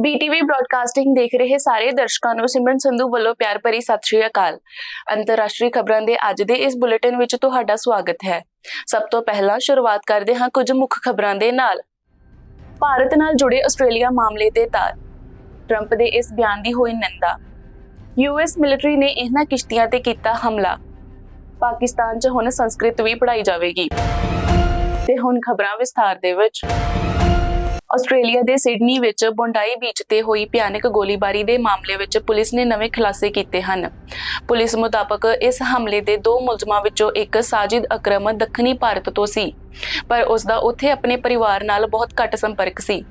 ਬੀਟੀਵੀ broadcasting ਦੇਖ ਰਹੇ ਸਾਰੇ ਦਰਸ਼ਕਾਂ ਨੂੰ ਸਿਮਰਨ ਸੰਧੂ ਵੱਲੋਂ ਪਿਆਰ ਭਰੀ ਸਤਿ ਸ਼੍ਰੀ ਅਕਾਲ। ਅੰਤਰਰਾਸ਼ਟਰੀ ਖਬਰਾਂ ਦੇ ਅੱਜ ਦੇ ਇਸ ਬੁਲੇਟਿਨ ਵਿੱਚ ਤੁਹਾਡਾ ਸਵਾਗਤ ਹੈ। ਸਭ ਤੋਂ ਪਹਿਲਾਂ ਸ਼ੁਰੂਆਤ ਕਰਦੇ ਹਾਂ ਕੁਝ ਮੁੱਖ ਖਬਰਾਂ ਦੇ ਨਾਲ। ਭਾਰਤ ਨਾਲ ਜੁੜੇ ਆਸਟ੍ਰੇਲੀਆ ਮਾਮਲੇ ਤੇ ਤਾਰ। ਟਰੰਪ ਦੇ ਇਸ ਬਿਆਨ ਦੀ ਹੋਈ ਨਿੰਦਾ। ਯੂਐਸ ਮਿਲਟਰੀ ਨੇ ਇਹਨਾਂ ਕਿਸ਼ਤੀਆਂ ਤੇ ਕੀਤਾ ਹਮਲਾ। ਪਾਕਿਸਤਾਨ 'ਚ ਹੁਣ ਸੰਸਕ੍ਰਿਤ ਵੀ ਪੜ੍ਹਾਈ ਜਾਵੇਗੀ। ਤੇ ਹੁਣ ਖਬਰਾਂ ਵਿਸਥਾਰ ਦੇ ਵਿੱਚ। ਆਸਟ੍ਰੇਲੀਆ ਦੇ ਸਿਡਨੀ ਵਿੱਚ ਬੋਂਡਾਈ ਬੀਚ ਤੇ ਹੋਈ ਭਿਆਨਕ ਗੋਲੀਬਾਰੀ ਦੇ ਮਾਮਲੇ ਵਿੱਚ ਪੁਲਿਸ ਨੇ ਨਵੇਂ ਖੁਲਾਸੇ ਕੀਤੇ ਹਨ। ਪੁਲਿਸ ਮੁਤਾਬਕ ਇਸ ਹਮਲੇ ਦੇ ਦੋ ਮੁਲਜ਼ਮਾਂ ਵਿੱਚੋਂ ਇੱਕ ਸਾਜਿਦ ਅਕਰਮ ਦੱਖਣੀ ਭਾਰਤ ਤੋਂ ਸੀ, ਪਰ ਉਸ ਦਾ ਉੱਥੇ ਆਪਣੇ ਪਰਿਵਾਰ ਨਾਲ ਬਹੁਤ ਘੱਟ ਸੰਪਰਕ ਸੀ।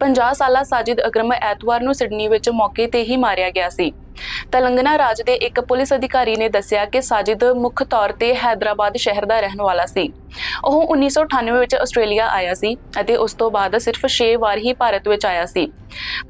50 ਸਾਲਾ ਸਾਜਿਦ ਅਕਰਮ ਐਤਵਾਰ ਨੂੰ ਸਿਡਨੀ ਵਿੱਚ ਮੌਕੇ ਤੇ ਹੀ ਮਾਰਿਆ ਗਿਆ ਸੀ। ਤੇਲੰਗਾਨਾ ਰਾਜ ਦੇ ਇੱਕ ਪੁਲਿਸ ਅਧਿਕਾਰੀ ਨੇ ਦੱਸਿਆ ਕਿ ਸਾਜਿਦ ਮੁੱਖ ਤੌਰ ਤੇ ਹైదరాబాద్ ਸ਼ਹਿਰ ਦਾ ਰਹਿਣ ਵਾਲਾ ਸੀ। ਉਹ 1998 ਵਿੱਚ ਆਸਟ੍ਰੇਲੀਆ ਆਇਆ ਸੀ ਅਤੇ ਉਸ ਤੋਂ ਬਾਅਦ ਸਿਰਫ 6 ਵਾਰ ਹੀ ਭਾਰਤ ਵਿੱਚ ਆਇਆ ਸੀ।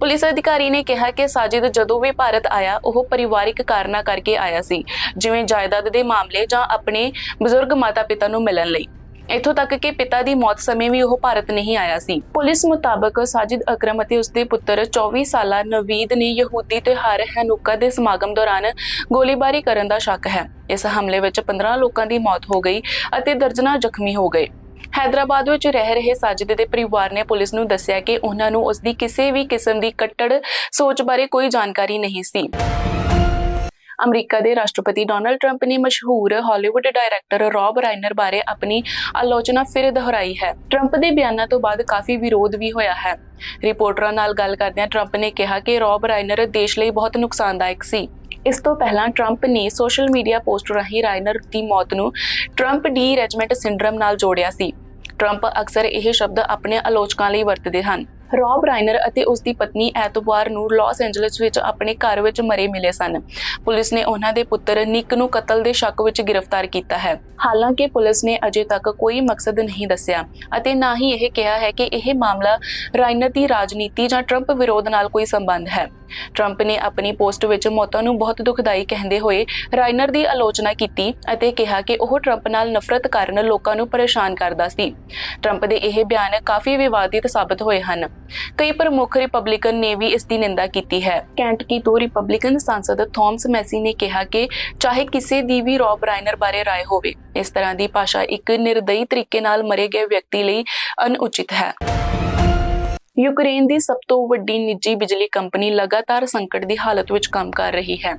ਪੁਲਿਸ ਅਧਿਕਾਰੀ ਨੇ ਕਿਹਾ ਕਿ ਸਾਜਿਦ ਜਦੋਂ ਵੀ ਭਾਰਤ ਆਇਆ, ਉਹ ਪਰਿਵਾਰਿਕ ਕਾਰਨਾਂ ਕਰਕੇ ਆਇਆ ਸੀ, ਜਿਵੇਂ ਜਾਇਦਾਦ ਦੇ ਮਾਮਲੇ ਜਾਂ ਆਪਣੇ ਬਜ਼ੁਰਗ ਮਾਤਾ-ਪਿਤਾ ਨੂੰ ਮਿਲਣ ਲਈ। ਇੱਥੋਂ ਤੱਕ ਕਿ ਪਿਤਾ ਦੀ ਮੌਤ ਸਮੇਂ ਵੀ ਉਹ ਭਾਰਤ ਨਹੀਂ ਆਇਆ ਸੀ। ਪੁਲਿਸ ਮੁਤਾਬਕ ਸਾਜਿਦ ਅਕਰਮ ਅਤੇ ਉਸਦੇ ਪੁੱਤਰ 24 ਸਾਲਾ ਨਵੀਦ ਨੇ ਯਹੂਦੀ ਤਿਉਹਾਰ ਹੈਨੂਕਾ ਦੇ ਸਮਾਗਮ ਦੌਰਾਨ ਗੋਲੀਬਾਰੀ ਕਰਨ ਦਾ ਸ਼ੱਕ ਹੈ। ਇਸ ਹਮਲੇ ਵਿੱਚ 15 ਲੋਕਾਂ ਦੀ ਮੌਤ ਹੋ ਗਈ ਅਤੇ ਦਰਜਨਾਂ ਜ਼ਖਮੀ ਹੋ ਗਏ। ਹੈਦਰਾਬਾਦ ਵਿੱਚ ਰਹਿ ਰਹੇ ਸਾਜਿਦ ਦੇ ਪਰਿਵਾਰ ਨੇ ਪੁਲਿਸ ਨੂੰ ਦੱਸਿਆ ਕਿ ਉਹਨਾਂ ਨੂੰ ਉਸ ਦੀ ਕਿਸੇ ਵੀ ਕਿਸਮ ਦੀ ਕੱਟੜ ਸੋਚ ਬਾਰੇ ਕੋਈ ਜਾਣਕਾਰੀ ਨਹੀਂ ਸੀ। ਅਮਰੀਕਾ ਦੇ ਰਾਸ਼ਟਰਪਤੀ ਡੋਨਲਡ ਟਰੰਪ ਨੇ ਮਸ਼ਹੂਰ ਹਾਲੀਵੁੱਡ ਡਾਇਰੈਕਟਰ ਰੌਬ ਰਾਈਨਰ ਬਾਰੇ ਆਪਣੀ ਆਲੋਚਨਾ ਫਿਰ ਦੁਹਰਾਈ ਹੈ। ਟਰੰਪ ਦੇ ਬਿਆਨਾਂ ਤੋਂ ਬਾਅਦ ਕਾਫੀ ਵਿਰੋਧ ਵੀ ਹੋਇਆ ਹੈ। ਰਿਪੋਰਟਰਾਂ ਨਾਲ ਗੱਲ ਕਰਦਿਆਂ ਟਰੰਪ ਨੇ ਕਿਹਾ ਕਿ ਰੌਬ ਰਾਈਨਰ ਦੇਸ਼ ਲਈ ਬਹੁਤ ਨੁਕਸਾਨਦਾਇਕ ਸੀ। ਇਸ ਤੋਂ ਪਹਿਲਾਂ ਟਰੰਪ ਨੇ ਸੋਸ਼ਲ ਮੀਡੀਆ ਪੋਸਟ ਰਾਹੀਂ ਰਾਈਨਰ ਦੀ ਮੌਤ ਨੂੰ ਟਰੰਪ ਡੀ ਰੈਜਮੈਂਟ ਸਿੰਡਰਮ ਨਾਲ ਜੋੜਿਆ ਸੀ। ਟਰੰਪ ਅਕਸਰ ਇਹ ਸ਼ਬਦ ਆਪਣੇ ਆਲੋਚਕਾਂ ਲਈ ਵਰਤਦੇ ਹਨ। ਰੌਬ ਰਾਈਨਰ ਅਤੇ ਉਸ ਦੀ ਪਤਨੀ ਐਤਵਾਰ ਨੂੰ ਲਾਸ ਐਂਜਲਸ ਵਿੱਚ ਆਪਣੇ ਘਰ ਵਿੱਚ ਮਰੇ ਮਿਲੇ ਸਨ। ਪੁਲਿਸ ਨੇ ਉਹਨਾਂ ਦੇ ਪੁੱਤਰ ਨਿਕ ਨੂੰ ਕਤਲ ਦੇ ਸ਼ੱਕ ਵਿੱਚ ਗ੍ਰਿਫਤਾਰ ਕੀਤਾ ਹੈ। ਹਾਲਾਂਕਿ ਪੁਲਿਸ ਨੇ ਅਜੇ ਤੱਕ ਕੋਈ ਮਕਸਦ ਨਹੀਂ ਦੱਸਿਆ ਅਤੇ ਨਾ ਹੀ ਇਹ ਕਿਹਾ ਹੈ ਕਿ ਇਹ ਮਾਮਲਾ ਰਾਈਨਰ ਦੀ ਰਾਜਨੀਤੀ ਜਾਂ ਟਰੰਪ ਵਿਰੋਧ ਨਾਲ ਕੋਈ ਸੰਬੰਧ ਹੈ। ਟਰੰਪ ਨੇ ਆਪਣੀ ਪੋਸਟ ਵਿੱਚ ਮੌਤਾਂ ਨੂੰ ਬਹੁਤ ਦੁਖਦਾਈ ਕਹਿੰਦੇ ਹੋਏ ਰਾਈਨਰ ਦੀ ਆਲੋਚਨਾ ਕੀਤੀ ਅਤੇ ਕਿਹਾ ਕਿ ਉਹ ਟਰੰਪ ਨਾਲ ਨਫ਼ਰਤ ਕਾਰਨ ਲੋਕਾਂ ਨੂੰ ਪਰੇਸ਼ਾਨ ਕਰਦਾ ਸੀ। ਟਰੰਪ ਦੇ ਇਹ ਬਿਆਨ ਕਾਫੀ ਵਿਵਾਦਿਤ ਸਾਬਤ ਹੋਏ ਹਨ। ਕਈ ਪ੍ਰਮੁੱਖ ਰਿਪਬਲਿਕਨ ਨੇ ਵੀ ਇਸ ਦੀ ਨਿੰਦਾ ਕੀਤੀ ਹੈ। ਕੈਂਟਕੀ ਤੋਂ ਰਿਪਬਲਿਕਨ ਸਾਂਸਦ ਥਾਮਸ ਮੈਸੀ ਨੇ ਕਿਹਾ ਕਿ ਚਾਹੇ ਕਿਸੇ ਦੀ ਵੀ ਰੌਬ ਰਾਈਨਰ ਬਾਰੇ ਰਾਏ ਹੋਵੇ, ਇਸ ਤਰ੍ਹਾਂ ਦੀ ਭਾਸ਼ਾ ਇੱਕ ਨਿਰਦਈ ਤਰੀਕੇ ਨਾਲ ਮਰੇ ਗਏ ਵਿਅਕਤੀ ਲਈ ਅਨੁਚਿਤ ਹੈ। ਯੂਕਰੇਨ ਦੀ ਸਭ ਤੋਂ ਵੱਡੀ ਨਿੱਜੀ ਬਿਜਲੀ ਕੰਪਨੀ ਲਗਾਤਾਰ ਸੰਕਟ ਦੀ ਹਾਲਤ ਵਿੱਚ ਕੰਮ ਕਰ ਰਹੀ ਹੈ।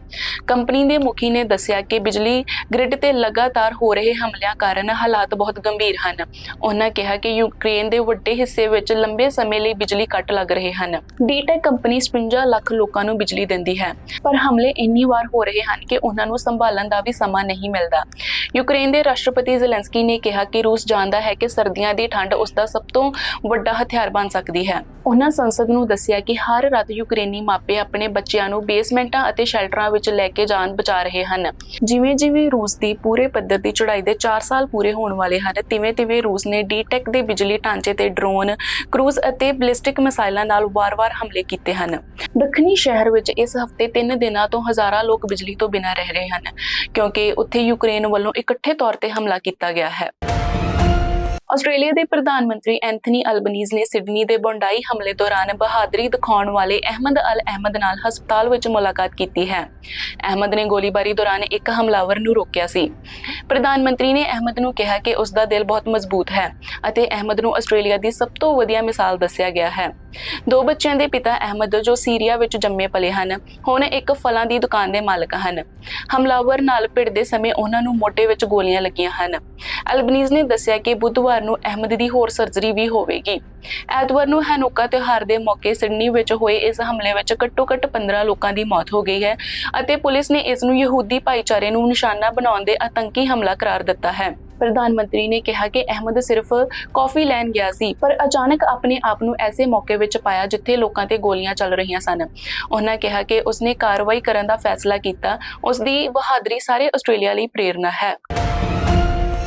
ਕੰਪਨੀ ਦੇ ਮੁਖੀ ਨੇ ਦੱਸਿਆ ਕਿ ਬਿਜਲੀ ਗ੍ਰਿਡ ਤੇ ਲਗਾਤਾਰ ਹੋ ਰਹੇ ਹਮਲਿਆਂ ਕਾਰਨ ਹਾਲਾਤ ਬਹੁਤ ਗੰਭੀਰ ਹਨ। ਉਹਨਾਂ ਕਿਹਾ ਕਿ ਯੂਕਰੇਨ ਦੇ ਵੱਡੇ ਹਿੱਸੇ ਵਿੱਚ ਲੰਬੇ ਸਮੇਂ ਲਈ ਬਿਜਲੀ ਕੱਟ ਲੱਗ ਰਹੇ ਹਨ। ਡੀਟੈਕ ਕੰਪਨੀ 56 ਲੱਖ ਲੋਕਾਂ ਨੂੰ ਬਿਜਲੀ ਦਿੰਦੀ ਹੈ। ਪਰ ਹਮਲੇ ਇੰਨੀ ਵਾਰ ਹੋ ਰਹੇ ਹਨ ਕਿ ਉਹਨਾਂ ਨੂੰ ਸੰਭਾਲਣ ਦਾ ਵੀ ਸਮਾਂ ਨਹੀਂ ਮਿਲਦਾ। ਯੂਕਰੇਨ ਦੇ ਰਾਸ਼ਟਰਪਤੀ ਜ਼ੈਲੈਂਸਕੀ ਨੇ ਕਿਹਾ ਕਿ ਰੂਸ ਜਾਣਦਾ ਹੈ ਕਿ ਸਰਦੀਆਂ ਦੀ ਠੰਡ ਉਸ ਦਾ ਸਭ ਤੋਂ ਵੱਡਾ ਹਥਿਆਰ ਬਣ ਸਕਦੀ ਹੈ। ਉਹਨਾਂ ਸੰਸਦ ਨੂੰ ਦੱਸਿਆ ਕਿ ਹਰ ਰਾਤ ਯੂਕਰੇਨੀ ਮਾਪੇ ਆਪਣੇ ਬੱਚਿਆਂ ਨੂੰ ਬੇਸਮੈਂਟਾਂ ਅਤੇ ਸ਼ੈਲਟਰਾਂ ਵਿੱਚ ਲੈ ਕੇ ਜਾਣ ਬਚਾ ਰਹੇ ਹਨ। ਜਿਵੇਂ-ਜਿਵੇਂ ਰੂਸ ਦੀ ਪੂਰੇ ਪੱਧਰ ਦੀ ਚੜ੍ਹਾਈ ਦੇ 4 ਸਾਲ ਪੂਰੇ ਹੋਣ ਵਾਲੇ ਹਨ, ਤਿਵੇਂ-ਤਿਵੇਂ ਰੂਸ ਨੇ ਡੀਟੈਕ ਦੇ ਬਿਜਲੀ ਢਾਂਚੇ ਤੇ ਡਰੋਨ, ਕਰੂਜ਼ ਅਤੇ ਬਲਿਸਟਿਕ ਮਿਸਾਈਲਾਂ ਨਾਲ ਵਾਰ-ਵਾਰ ਹਮਲੇ ਕੀਤੇ ਹਨ। ਦੱਖਣੀ ਸ਼ਹਿਰ ਵਿੱਚ ਇਸ ਹਫ਼ਤੇ 3 ਦਿਨਾਂ ਤੋਂ ਹਜ਼ਾਰਾਂ ਲੋਕ ਬਿਜਲੀ ਤੋਂ ਬਿਨਾਂ ਰਹਿ ਰਹੇ ਹਨ, ਕਿਉਂਕਿ ਉੱਥੇ ਯੂਕਰੇਨ ਵੱਲੋਂ ਇਕੱਠੇ ਤੌਰ ਤੇ ਹਮਲਾ ਕੀਤਾ ਗਿਆ ਹੈ। ਆਸਟ੍ਰੇਲੀਆ ਦੇ ਪ੍ਰਧਾਨ ਮੰਤਰੀ ਐਂਥਨੀ ਅਲਬਨੀਜ਼ ਨੇ ਸਿਡਨੀ ਦੇ ਬੌਂਡਾਈ ਹਮਲੇ ਦੌਰਾਨ ਬਹਾਦਰੀ ਦਿਖਾਉਣ ਵਾਲੇ ਅਹਿਮਦ ਅਲ ਅਹਿਮਦ ਨਾਲ ਹਸਪਤਾਲ ਵਿੱਚ ਮੁਲਾਕਾਤ ਕੀਤੀ ਹੈ। ਅਹਿਮਦ ਨੇ ਗੋਲੀਬਾਰੀ ਦੌਰਾਨ ਇੱਕ ਹਮਲਾਵਰ ਨੂੰ ਰੋਕਿਆ ਸੀ। ਪ੍ਰਧਾਨ ਮੰਤਰੀ ਨੇ ਅਹਿਮਦ ਨੂੰ ਕਿਹਾ ਕਿ ਉਸ ਦਾ ਦਿਲ ਬਹੁਤ ਮਜ਼ਬੂਤ ਹੈ ਅਤੇ ਅਹਿਮਦ ਨੂੰ ਆਸਟ੍ਰੇਲੀਆ ਦੀ ਸਭ ਤੋਂ ਵਧੀਆ ਮਿਸਾਲ ਦੱਸਿਆ ਗਿਆ ਹੈ। ਦੋ ਬੱਚਿਆਂ ਦੇ ਪਿਤਾ ਅਹਿਮਦ ਜੋ ਸੀਰੀਆ ਵਿੱਚ ਜੰਮੇ ਪਲੇ ਹਨ, ਹੁਣ ਇੱਕ ਫਲਾਂ ਦੀ ਦੁਕਾਨ ਦੇ ਮਾਲਕ ਹਨ। ਹਮਲਾਵਰ ਨਾਲ ਭਿੜਦੇ ਸਮੇਂ ਉਹਨਾਂ ਨੂੰ ਮੋਢੇ ਵਿੱਚ ਗੋਲੀਆਂ ਲੱਗੀਆਂ ਹਨ। ਅਲਬਨੀਜ਼ ਨੇ ਦੱਸਿਆ ਕਿ ਬੁੱਧਵਾਰ ਨੂੰ ਅਹਿਮਦ ਦੀ ਹੋਰ ਸਰਜਰੀ ਵੀ ਹੋਵੇਗੀ। ਐਤਵਾਰ ਨੂੰ ਹੈਨੂਕਾ ਤਿਉਹਾਰ ਦੇ ਮੌਕੇ ਸਿਡਨੀ ਵਿੱਚ ਹੋਏ ਇਸ ਹਮਲੇ ਵਿੱਚ ਘੱਟੋ-ਘੱਟ 15 ਲੋਕਾਂ ਦੀ ਮੌਤ ਹੋ ਗਈ ਹੈ ਅਤੇ ਪੁਲਿਸ ਨੇ ਇਸ ਨੂੰ ਯਹੂਦੀ ਭਾਈਚਾਰੇ ਨੂੰ ਨਿਸ਼ਾਨਾ ਬਣਾਉਣ ਦੇ ਆਤੰਕੀ ਹਮਲਾ ਕਰਾਰ ਦਿੱਤਾ ਹੈ। ਪ੍ਰਧਾਨ ਮੰਤਰੀ ਨੇ ਕਿਹਾ ਕਿ ਅਹਿਮਦ ਸਿਰਫ ਕਾਫੀ ਲੈਣ ਗਿਆ ਸੀ, ਪਰ ਅਚਾਨਕ ਆਪਣੇ ਆਪ ਨੂੰ ਐਸੇ ਮੌਕੇ ਵਿੱਚ ਪਾਇਆ ਜਿੱਥੇ ਲੋਕਾਂ ਤੇ ਗੋਲੀਆਂ ਚੱਲ ਰਹੀਆਂ ਸਨ। ਉਹਨਾਂ ਕਿਹਾ ਕਿ ਉਸਨੇ ਕਾਰਵਾਈ ਕਰਨ ਦਾ ਫੈਸਲਾ ਕੀਤਾ ਉਸ ਦੀ ਬਹਾਦਰੀ ਸਾਰੇ ਆਸਟ੍ਰੇਲੀਆ ਲਈ ਪ੍ਰੇਰਨਾ ਹੈ।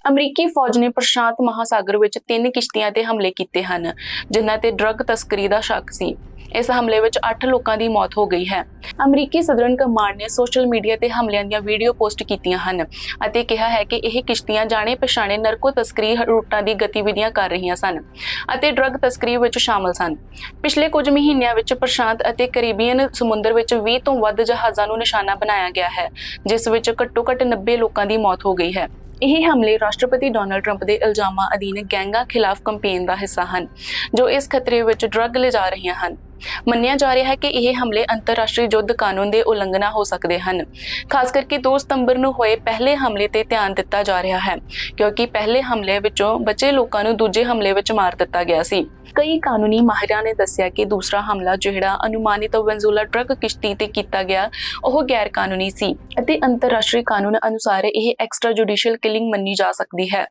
ਅਮਰੀਕੀ ਫੌਜ ਨੇ ਪ੍ਰਸ਼ਾਂਤ ਮਹਾਸਾਗਰ ਵਿੱਚ ਤਿੰਨ ਕਿਸ਼ਤੀਆਂ ਤੇ ਹਮਲੇ ਕੀਤੇ ਹਨ, ਜਿਨ੍ਹਾਂ ਤੇ ਡਰੱਗ ਤਸਕਰੀ ਦਾ ਸ਼ੱਕ ਸੀ। ਇਸ ਹਮਲੇ ਵਿੱਚ 8 ਲੋਕਾਂ ਦੀ ਮੌਤ ਹੋ ਗਈ ਹੈ। ਅਮਰੀਕੀ ਸਦਰਨ ਕਮਾਂਡ ਨੇ ਸੋਸ਼ਲ ਮੀਡੀਆ ਤੇ ਹਮਲਿਆਂ ਦੀਆਂ ਵੀਡੀਓ ਪੋਸਟ ਕੀਤੀਆਂ ਹਨ ਅਤੇ ਕਿਹਾ ਹੈ ਕਿ ਇਹ ਕਿਸ਼ਤੀਆਂ ਜਾਣੇ ਪਛਾਣੇ ਨਰਕੋ ਤਸਕਰੀ ਰੂਟਾਂ ਦੀ ਗਤੀਵਿਧੀਆਂ ਕਰ ਰਹੀਆਂ ਸਨ ਅਤੇ ਡਰੱਗ ਤਸਕਰੀ ਵਿੱਚ ਸ਼ਾਮਲ ਸਨ। ਪਿਛਲੇ ਕੁਝ ਮਹੀਨਿਆਂ ਵਿੱਚ ਪ੍ਰਸ਼ਾਂਤ ਅਤੇ ਕੈਰੀਬੀਅਨ ਸਮੁੰਦਰ ਵਿੱਚ 20 ਤੋਂ ਵੱਧ ਜਹਾਜ਼ਾਂ ਨੂੰ ਨਿਸ਼ਾਨਾ ਬਣਾਇਆ ਗਿਆ ਹੈ, ਜਿਸ ਵਿੱਚ ਘੱਟੋ-ਘੱਟ 90 ਲੋਕਾਂ ਦੀ ਮੌਤ ਹੋ ਗਈ ਹੈ। ਇਹ ਹਮਲੇ ਰਾਸ਼ਟਰਪਤੀ ਡੋਨਲਡ ਟਰੰਪ ਦੇ ਇਲਜ਼ਾਮਾਂ ਅਧੀਨ ਗੈਂਗਾਂ ਖਿਲਾਫ ਕੰਪੇਨ ਦਾ ਹਿੱਸਾ ਹਨ, ਜੋ ਇਸ ਖਤਰੇ ਵਿੱਚ ਡਰੱਗ ਲਿਜਾ ਰਹੀਆਂ ਹਨ। ਮੰਨਿਆ ਜਾ ਰਿਹਾ ਹੈ ਕਿ ਇਹ ਹਮਲੇ ਅੰਤਰਰਾਸ਼ਟਰੀ ਯੁੱਧ ਕਾਨੂੰਨ ਦੇ ਉਲੰਘਣਾ ਹੋ ਸਕਦੇ ਹਨ। ਖਾਸ ਕਰਕੇ 2 ਸਤੰਬਰ ਨੂੰ ਹੋਏ ਪਹਿਲੇ ਹਮਲੇ ਤੇ ਧਿਆਨ ਦਿੱਤਾ ਜਾ ਰਿਹਾ ਹੈ, ਕਿਉਂਕਿ ਪਹਿਲੇ ਹਮਲੇ ਵਿੱਚੋਂ ਬਚੇ ਲੋਕਾਂ ਨੂੰ ਦੂਜੇ ਹਮਲੇ ਵਿੱਚ ਮਾਰ ਦਿੱਤਾ ਗਿਆ ਸੀ। ਕਈ ਕਾਨੂੰਨੀ ਮਾਹਿਰਾਂ ਨੇ ਦੱਸਿਆ ਕਿ ਦੂਸਰਾ ਹਮਲਾ ਜਿਹੜਾ ਅਨੁਮਾਨਿਤ ਵੈਨਜ਼ੂਲਾ ਟਰੱਕ ਕਿਸ਼ਤੀ ਤੇ ਕੀਤਾ ਗਿਆ, ਉਹ ਗੈਰ ਕਾਨੂੰਨੀ ਸੀ ਅਤੇ ਅੰਤਰਰਾਸ਼ਟਰੀ ਕਾਨੂੰਨ ਅਨੁਸਾਰ ਇਹ ਐਕਸਟਰਾ ਜੁਡੀਸ਼ੀਅਲ ਕਿਲਿੰਗ ਮੰਨੀ ਜਾ ਸਕਦੀ ਹੈ।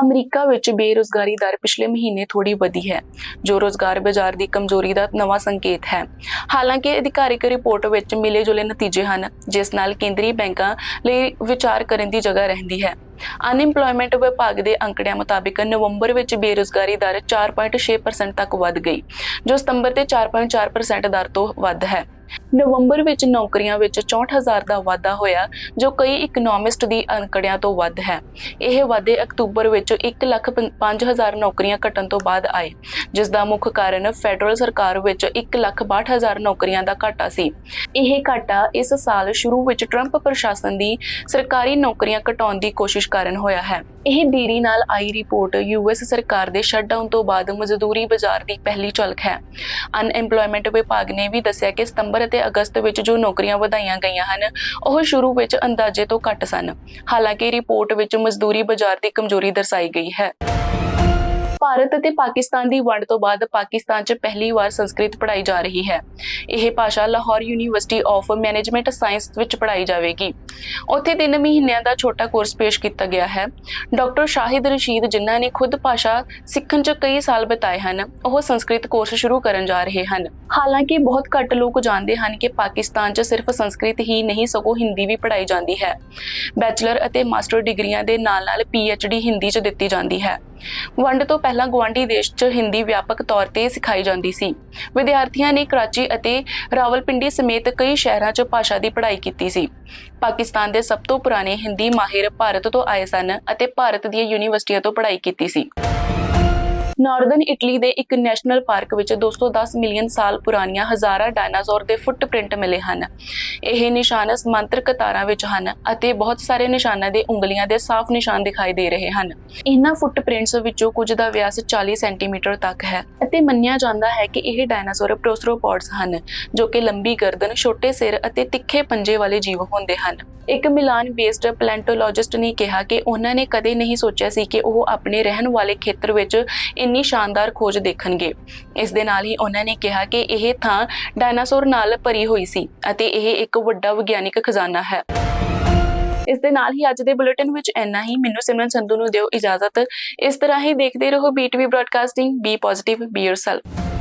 ਅਮਰੀਕਾ ਵਿੱਚ ਬੇਰੁਜ਼ਗਾਰੀ ਦਰ ਪਿਛਲੇ ਮਹੀਨੇ ਥੋੜੀ ਵਧੀ ਹੈ, ਜੋ ਰੋਜ਼ਗਾਰ ਬਾਜ਼ਾਰ ਦੀ ਕਮਜ਼ੋਰੀ ਦਾ ਨਵਾਂ ਸੰਕੇਤ ਹੈ। ਹਾਲਾਂਕਿ ਅਧਿਕਾਰਿਕ ਰਿਪੋਰਟ ਵਿੱਚ ਮਿਲੇ-ਜੁਲੇ ਨਤੀਜੇ ਹਨ, ਜਿਸ ਨਾਲ ਕੇਂਦਰੀ ਬੈਂਕਾਂ ਲਈ ਵਿਚਾਰ ਕਰਨ ਦੀ ਜਗ੍ਹਾ ਰਹਿੰਦੀ ਹੈ। ਅਨਇੰਪਲੋਇਮੈਂਟ ਵਿਭਾਗ ਦੇ ਅੰਕੜਿਆਂ ਮੁਤਾਬਿਕ ਨਵੰਬਰ ਵਿੱਚ ਬੇਰੁਜ਼ਗਾਰੀ ਦਰ 4.6% ਤੱਕ ਵੱਧ ਗਈ, ਜੋ ਸਤੰਬਰ ਤੇ 4.4% ਦਰ ਤੋਂ ਵੱਧ ਹੈ। ਨਵੰਬਰ ਵਿੱਚ ਨੌਕਰੀਆਂ ਵਿੱਚ 64000 ਦਾ ਵਾਧਾ ਹੋਇਆ ਜੋ ਕਈ ਇਕਨੋਮਿਸਟ ਦੀ ਅੰਕੜਿਆਂ ਤੋਂ ਵੱਧ ਹੈ। ਇਹ ਵਾਧੇ ਅਕਤੂਬਰ ਵਿੱਚ 1,5000 ਨੌਕਰੀਆਂ ਘਟਣ ਤੋਂ ਬਾਅਦ ਆਏ ਜਿਸ ਦਾ ਮੁੱਖ ਕਾਰਨ ਫੈਡਰਲ ਸਰਕਾਰ ਵਿੱਚ 1,62,000 ਨੌਕਰੀਆਂ ਦਾ ਘਾਟਾ ਸੀ। ਇਹ ਘਾਟਾ ਇਸ ਸਾਲ ਸ਼ੁਰੂ ਵਿੱਚ ਟਰੰਪ ਪ੍ਰਸ਼ਾਸਨ ਦੀ ਸਰਕਾਰੀ ਨੌਕਰੀਆਂ ਘਟਾਉਣ ਦੀ ਕੋਸ਼ਿਸ਼ ਕਾਰਨ ਹੋਇਆ ਹੈ। ਇਹ ਦੇਰੀ ਨਾਲ ਆਈ ਰਿਪੋਰਟ ਯੂਐਸ ਸਰਕਾਰ ਦੇ ਸ਼ਟਡਾਊਨ ਤੋਂ ਬਾਅਦ ਮਜ਼ਦੂਰੀ ਬਾਜ਼ਾਰ ਦੀ ਪਹਿਲੀ ਝਲਕ ਹੈ। ਅਨਐਮਪਲੋਇਮੈਂਟ ਵਿਭਾਗ ਨੇ ਵੀ ਦੱਸਿਆ ਕਿ ਸਤੰਬਰ ਅਤੇ ਅਗਸਤ ਵਿੱਚ ਜੋ ਨੌਕਰੀਆਂ ਵਧਾਈਆਂ ਗਈਆਂ ਹਨ, ਉਹ ਸ਼ੁਰੂ ਵਿੱਚ ਅੰਦਾਜ਼ੇ ਤੋਂ ਘੱਟ ਸਨ। ਹਾਲਾਂਕਿ ਰਿਪੋਰਟ ਵਿੱਚ ਮਜ਼ਦੂਰੀ ਬਾਜ਼ਾਰ ਦੀ ਕਮਜ਼ੋਰੀ ਦਰਸਾਈ ਗਈ ਹੈ। ਭਾਰਤ ਅਤੇ ਪਾਕਿਸਤਾਨ ਦੀ ਵੰਡ ਤੋਂ ਬਾਅਦ ਪਾਕਿਸਤਾਨ 'ਚ ਪਹਿਲੀ ਵਾਰ ਸੰਸਕ੍ਰਿਤ ਪੜ੍ਹਾਈ ਜਾ ਰਹੀ ਹੈ। ਇਹ ਭਾਸ਼ਾ Lahore university of management science ਵਿੱਚ ਪੜ੍ਹਾਈ ਜਾਵੇਗੀ। ਉੱਥੇ 3 ਮਹੀਨਿਆਂ ਦਾ ਛੋਟਾ ਕੋਰਸ ਪੇਸ਼ ਕੀਤਾ ਗਿਆ ਹੈ। ਡਾਕਟਰ ਸ਼ਾਹਿਦ ਰਸ਼ੀਦ ਜਿਨ੍ਹਾਂ ਨੇ ਖੁਦ ਭਾਸ਼ਾ ਸਿੱਖਣ 'ਚ ਕਈ ਸਾਲ ਬਿਤਾਏ ਹਨ, ਉਹ ਸੰਸਕ੍ਰਿਤ ਕੋਰਸ ਸ਼ੁਰੂ ਕਰਨ ਜਾ ਰਹੇ ਹਨ। ਹਾਲਾਂਕਿ ਬਹੁਤ ਘੱਟ ਲੋਕ ਜਾਣਦੇ ਹਨ ਕਿ ਪਾਕਿਸਤਾਨ 'ਚ ਸਿਰਫ ਸੰਸਕ੍ਰਿਤ ਹੀ ਨਹੀਂ, ਸਗੋਂ ਹਿੰਦੀ ਵੀ ਪੜ੍ਹਾਈ ਜਾਂਦੀ ਹੈ। ਬੈਚਲਰ ਅਤੇ ਮਾਸਟਰ ਡਿਗਰੀਆਂ ਦੇ ਨਾਲ-ਨਾਲ ਡੀ ਹਿੰਦੀ 'ਚ ਦਿੱਤੀ ਜਾਂਦੀ ਹੈ। ਵੰਡ ਤੋਂ ਪਹਿਲਾਂ ਗਵਾਂਢੀ ਦੇਸ਼ 'ਚ ਹਿੰਦੀ ਵਿਆਪਕ ਤੌਰ ਤੇ ਸਿਖਾਈ ਜਾਂਦੀ ਸੀ। ਵਿਦਿਆਰਥੀਆਂ ਨੇ ਕਰਾਚੀ ਅਤੇ ਰਾਵਲਪਿੰਡੀ ਸਮੇਤ ਕਈ ਸ਼ਹਿਰਾਂ 'ਚ ਭਾਸ਼ਾ ਦੀ ਪੜ੍ਹਾਈ ਕੀਤੀ ਸੀ। ਪਾਕਿਸਤਾਨ ਦੇ ਸਭ ਤੋਂ ਪੁਰਾਣੇ ਹਿੰਦੀ ਮਾਹਿਰ ਭਾਰਤ ਤੋਂ ਆਏ ਸਨ ਅਤੇ ਭਾਰਤ ਦੀਆਂ ਯੂਨੀਵਰਸਿਟੀਆਂ ਤੋਂ ਪੜ੍ਹਾਈ ਕੀਤੀ ਸੀ। ਨਾਰਦਰਨ ਇਟਲੀ ਦੇ ਇੱਕ ਨੈਸ਼ਨਲ ਪਾਰਕ ਵਿੱਚ 210 ਮਿਲੀਅਨ ਸਾਲ ਪੁਰਾਣੀਆਂ ਹਜ਼ਾਰਾਂ ਡਾਇਨਾਸੌਰ ਦੇ ਫੁੱਟਪ੍ਰਿੰਟ ਮਿਲੇ ਹਨ। ਇਹ ਨਿਸ਼ਾਨ ਸਮਾਂਤਰ ਕਤਾਰਾਂ ਵਿੱਚ ਹਨ ਅਤੇ ਬਹੁਤ ਸਾਰੇ ਨਿਸ਼ਾਨਾਂ ਦੇ ਉਂਗਲੀਆਂ ਦੇ ਸਾਫ਼ ਨਿਸ਼ਾਨ ਦਿਖਾਈ ਦੇ ਰਹੇ ਹਨ। ਇਹਨਾਂ ਫੁੱਟਪ੍ਰਿੰਟਸ ਵਿੱਚੋਂ ਕੁਝ ਦਾ ਵਿਆਸ 40 ਸੈਂਟੀਮੀਟਰ ਤੱਕ ਹੈ ਅਤੇ ਮੰਨਿਆ ਜਾਂਦਾ ਹੈ ਕਿ ਇਹ ਡਾਇਨਾਸੌਰ ਪ੍ਰੋਸਰੋਪੌਡਸ ਹਨ, ਜੋ ਕਿ ਲੰਬੀ ਗਰਦਨ, ਛੋਟੇ ਸਿਰ ਅਤੇ ਤਿੱਖੇ ਪੰਜੇ ਵਾਲੇ ਜੀਵ ਹੁੰਦੇ ਹਨ। ਇੱਕ ਮਿਲਾਨ ਬੇਸਡ ਪਲੈਂਟੋਲੋਜਿਸਟ ਨੇ ਕਿਹਾ ਕਿ ਉਹਨਾਂ ਨੇ ਕਦੇ ਨਹੀਂ ਸੋਚਿਆ ਸੀ ਕਿ ਉਹ ਆਪਣੇ ਰਹਿਣ ਵਾਲੇ ਖੇਤਰ ਵਿੱਚ ਇੰਨੀ ਸ਼ਾਨਦਾਰ ਖੋਜ ਦੇਖਣਗੇ। ਇਸ ਦੇ ਨਾਲ ਹੀ ਉਹਨਾਂ ਨੇ ਕਿਹਾ ਕਿ ਇਹ ਥਾਂ ਡਾਇਨਾਸੌਰ ਨਾਲ ਭਰੀ ਹੋਈ ਸੀ ਅਤੇ ਇਹ ਇੱਕ ਵੱਡਾ ਵਿਗਿਆਨਿਕ ਖਜ਼ਾਨਾ ਹੈ। ਇਸ ਦੇ ਨਾਲ ਹੀ ਅੱਜ ਦੇ ਬੁਲੇਟਿਨ ਵਿੱਚ ਇੰਨਾ ਹੀ। ਮੈਨੂੰ ਸਿਮਰਨ ਸੰਧੂ ਨੂੰ ਦਿਓ ਇਜਾਜ਼ਤ। ਇਸ ਤਰ੍ਹਾਂ ਹੀ ਦੇਖਦੇ ਰਹੋ BTV broadcasting be positive be yourself